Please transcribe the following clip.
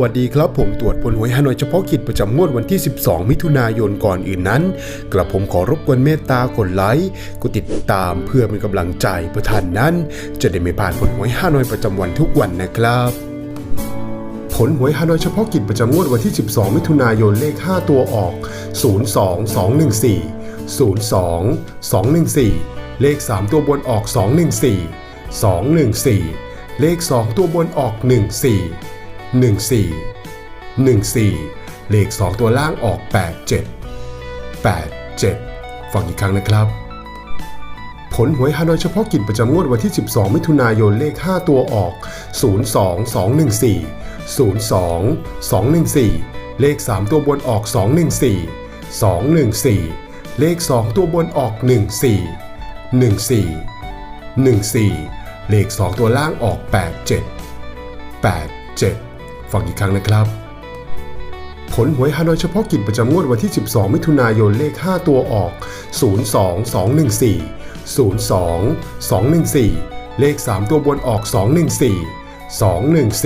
วัสดีครับ ผมตรวจผลหวยฮานอยเฉพาะกิจประจำงวดวันที่ 12 มิถุนายนก่อนอื่นนั้น กระผมขอรบกวนเมตตากดไลค์กดติดตามเพื่อเป็นกำลังใจเพื่อท่านนั้น จะได้ไม่พลาดผลหวยฮานอยประจำวันทุกวันนะครับผลหวยฮานอยเฉพาะกิจประจำงวดวันที่ 12 มิถุนายนเลข 5 ตัวออก 02214 02 214 เลข 3 ตัวบนออก 214 214 เลข 2 ตัวบนออก 14 14 14 เลข 2 ตัวล่างออก 87 87 ฟังอีกครั้งนะครับ ผลหวยฮานอยเฉพาะกิจประจำงวดวันที่ 12 มิถุนายนเลข 5 ตัวออก 02 214 02 214 เลข 3 ตัวบนออก 214 214 เลข 2 ตัวบนออก 14 14 14 เลข 2 ตัวล่างออก 87 87 ฟังอีกครั้งนะครับ ผลหวยฮานอยเฉพาะกิจประจำงวดวันที่ 12 มิถุนายนเลข 5 ตัวออก 02 214 02 214 เลข 3 ตัวบนออก 214 214